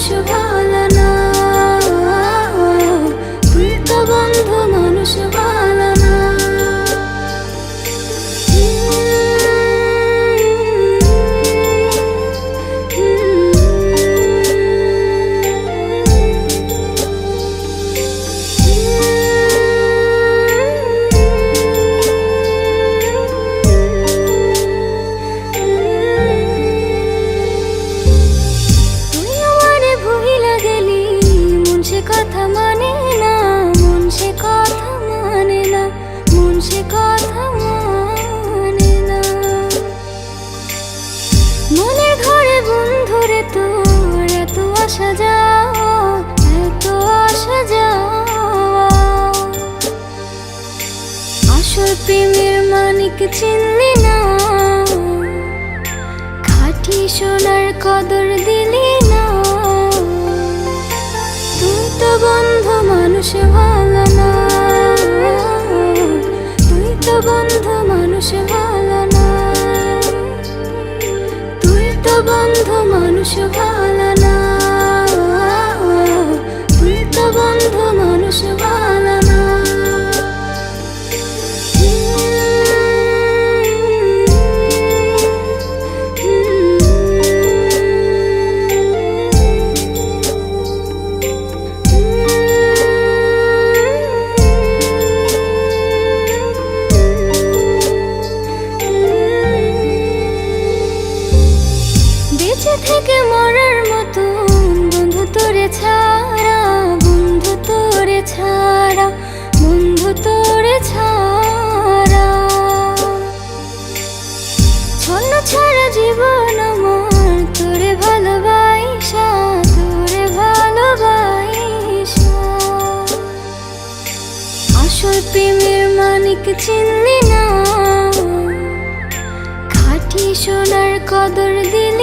বন্ধু মনের ঘরে বন্ধুরে তোর এত আসা যাওয়া, এত আসা যাওয়া। আসল প্রেমের মানিক চিনলি না, খাঁটি সোনার কদর দিলি না। তুই তো বন্ধু, মানুষ ভালো না। বন্ধু মানুষ আসল প্রেমের মানিক চিনলি না খাটি সোনার কদর দিলি